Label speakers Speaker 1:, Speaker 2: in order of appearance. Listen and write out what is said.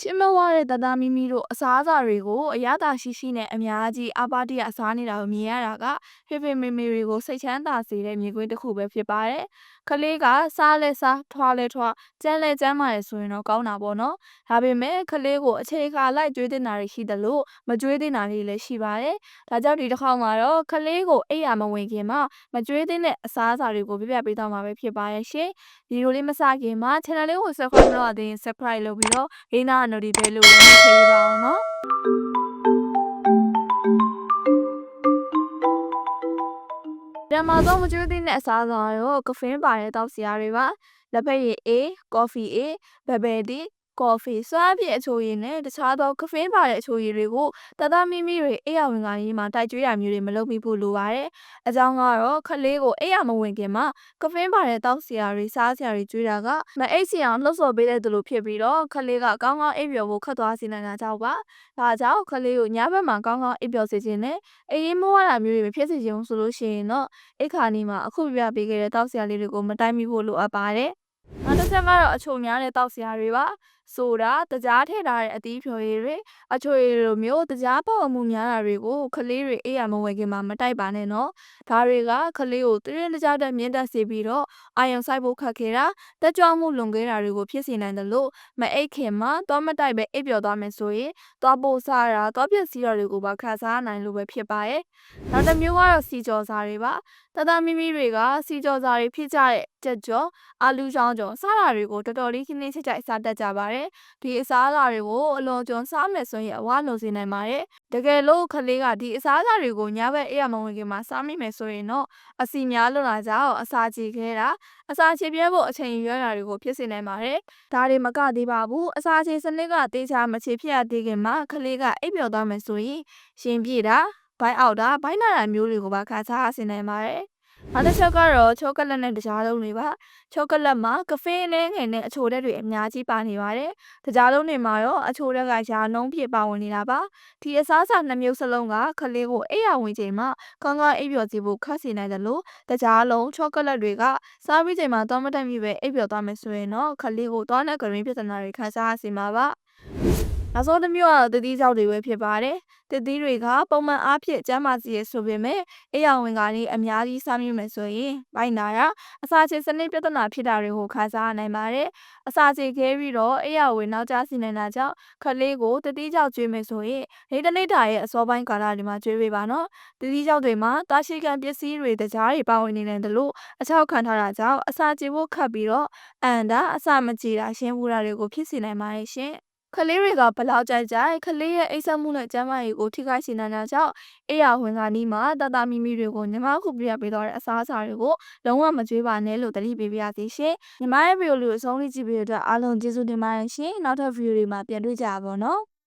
Speaker 1: ချစ်မဝတဲ့တသားမိမိတို့အစားအစာတွေကိုအရသာရှိရှိနဲ့အများကြီးအပါတရစားနေတာကိုမြင်ရတာကဖေဖေမေမေတွေကိုစိတ်ချမ်းသာစေတဲ့မြင်ကွင်းတစ်ခုပဲဖြစ်ပါတယ်။ကလေးကစားလဲစားထွားလဲထွားကြမ်းလဲကြမ်းပါတယ်ဆိုရင်တော့ကောင်းတာပေါ့နော်။ဒါပေမဲ့ကလေးကိုအခြေခါလိုက်ကြွေးတင်တာတွေရှိတယ်လို့မကြွေးတင်တာတွေလည်းရှိပါတယ်။ဒါကြောင့်ဒီတစ်ခေါက်မှာတော့ကလေးကိုအိပ်ယာမဝင်ခင်မှာမကြွေးတင်တဲ့အစားအစာတွေကိုပြပြပေးတော့မှာပဲဖြစ်ပါရဲ့ရှင်။ဒီလိုလေးမစခင်မှာ channel လေးကို subscribe လုပ်ရသေးရင် subscribe လုပ်ပြီးတော့ဂိမ်းနာ notification လို့လည်းနှိပ်ပေးပါအောင်နော်။ပြန်မှာတော့မကျွေးသေးတဲ့အစားအစာရောကဖင်းပါတဲ့တောက်စရာတွေပါလက်ဖက်ရည် A ကော်ဖီ A ဘယ်ဘယ်ဒီ ကော်ဖီစွမ်းအဖြစ်အချိုရည်နဲ့တခြားသောကဖင်းပါတဲ့အချိုရည်တွေကိုတသားမိမိတွေအိယာဝင်ကကြီးမှာတိုက်ကျွေးရမျိုးတွေမလုပ်မိဖို့လိုပါတယ်။အကြောင်းကတော့ခလေးကိုအိယာမဝင်ခင်မှာကဖင်းပါတဲ့တောက်စရာတွေစားစရာတွေကျွေးတာကမအိတ်စီအောင်လှုပ်ဆော်ပေးတဲ့သူလိုဖြစ်ပြီးတော့ခလေးကကောင်းကောင်းအိပ်ပျော်ဖို့ခတ်သွားစေနိုင်တာကြောင့်ပါ။ဒါကြောင့်ခလေးကိုညဘက်မှာကောင်းကောင်းအိပ်ပျော်စေခြင်းနဲ့အေးအေးမဝတာမျိုးတွေမဖြစ်စေချင်ဘူးဆိုလို့ရှိရင်တော့အိတ်ခါနီမှာအခုပြပြပေးခဲ့တဲ့တောက်စရာလေးတွေကိုမတိုင်းမိဖို့လိုအပ်ပါတယ်။ နောက်တစ်ချက်ကတော့အချိုများတဲ့တောက်စရာတွေပါဆိုတာတကြားထည့်ထားတဲ့အသီးဖြော်ရည်တွေအချိုရည်လိုမျိုးတကြားပေါက်မှုများတာတွေကိုကလေးတွေအေးရမဝယ်ခင်မှာမတိုက်ပါနဲ့နော်ဒါတွေကကလေးကိုတရင်တကြားတက်မြင့်တက်စေပြီးတော့အာယုံဆိုင်ဖို့ခက်ခဲတာတက်ကြွမှုလွန်ခဲ့တာတွေကိုဖြစ်စေနိုင်တယ်လို့မအိတ်ခင်မှာတော့မတိုက်ပဲအိပ်ပျော်သွားမယ်ဆိုရင်သွားပို့စားတာသွားပြက်စီးတာတွေကိုပါခံစားနိုင်လို့ပဲဖြစ်ပါရဲ့နောက်တစ်မျိုးကတော့စီကြော်စားတွေပါတသားမိမိတွေကစီကြော်စားတွေဖြစ်ကြတဲ့ကြက်ကြော်အာလူချောင်းကြော်စားတာတွေကိုတော်တော်လေးခင်းနေချက်ချက်စားတတ်ကြပါတယ်ဒီအစားအစာတွေကိုအလွန်ကျွံစားမယ်ဆိုရင်အဝါလုံစေနိုင်ပါတယ်တကယ်လို့ခလေးကဒီအစားအစာတွေကိုညဘက်အေးရမဝင်ခင်မှာစားမိမယ်ဆိုရင်တော့အစီများလွန်လာကြအောင်အစာချေခဲတာအစာချေပြဲဖို့အချိန်ရွရတာတွေကိုဖြစ်စေနိုင်ပါတယ်ဒါတွေမကသေးပါဘူးအစာချေစနစ်ကတေးချာမချေဖြစ်ရသေးခင်မှာခလေးကအိပ်ပျော်သွားမယ်ဆိုရင်ရှင်ပြေတာဘိုင်းအောက်တာဘိုင်းနာတာမျိုးတွေကိုပါခါစားစေနိုင်ပါတယ် နောက်တစ်ချက်ကတော့ချောကလက်နဲ့တကြားလုံးတွေပါချောကလက်မှာကဖေးနဲ့ငယ်နဲ့အချိုတက်တွေအများကြီးပါနေပါတယ်တကြားလုံးတွေမှာရောအချိုတက်ကရာနှုံးဖြစ်ပါဝင်နေတာပါဒီအစားအစာနှစ်မျိုးစလုံးကခလေးကိုအိပ်ရဝင်ချိန်မှာကောင်းကောင်းအိပ်ပျော်စေဖို့ခက်စေနိုင်တယ်လို့တကြားလုံးချောကလက်တွေကစားပြီးချိန်မှာတော့မတက်မိပဲအိပ်ပျော်သွားမယ်ဆိုရင်တော့ခလေးကိုသွားနဲ့ကရင်းပြဿနာတွေခံစားရစေမှာပါ နောက်ဆုံးတစ်မျိုးကတော့တတိကြောက်တွေပဲဖြစ်ပါတယ်။တတိတွေကပုံမှန်အားဖြင့်ကျန်းမာစီရဆိုပေမဲ့အေးရောင်ဝင်ကနေအများကြီးစားမိမယ်ဆိုရင်ဘိုက်နာတာအစာချေစနစ်ပြဿနာဖြစ်တာတွေကိုခါစားနိုင်ပါတယ်။အစာချေခဲပြီးတော့အေးရောင်ဝင်နောက်ကျစီနိုင်တာကြောင့်ခလေးကိုတတိကြောက်ကျွေးမယ်ဆိုရင်နေတနေ့တာရဲ့အစောပိုင်းကာလတွေမှာကျွေးပေးပါနော်။တတိကြောက်တွေမှာတာရှိခံပစ္စည်းတွေတကြားတွေပါဝင်နေတယ်လို့အချောက်ခံထားတာကြောင့်အစာချေဖို့ခတ်ပြီးတော့အန်တာအစာမချေတာရှင်းပူတာတွေကိုဖြစ်စေနိုင်ပါတယ်ရှင်။ ကလေးတွေကဘလောက်ကြိုက်ကြိုက်ကလေးရဲ့အိပ်စက်မှုနဲ့ကျန်းမာရေးကိုထိခိုက်စေနိုင်တာကြောင့်အေးရဝင်ကနီးမှာတတမီမီတွေကိုညီမခုပြရပေးတော့တဲ့အစားအစာတွေကိုလုံးဝမကြွေးပါနဲ့လို့တတိပေးပြရသေးရှင်ညီမရဲ့ဗီဒီယိုလေးကိုအဆုံးထိကြည့်ပေးတဲ့အတွက်အားလုံးကျေးဇူးတင်ပါတယ်ရှင်နောက်ထပ်ဗီဒီယိုတွေမှာပြန်တွေ့ကြပါဘောနော်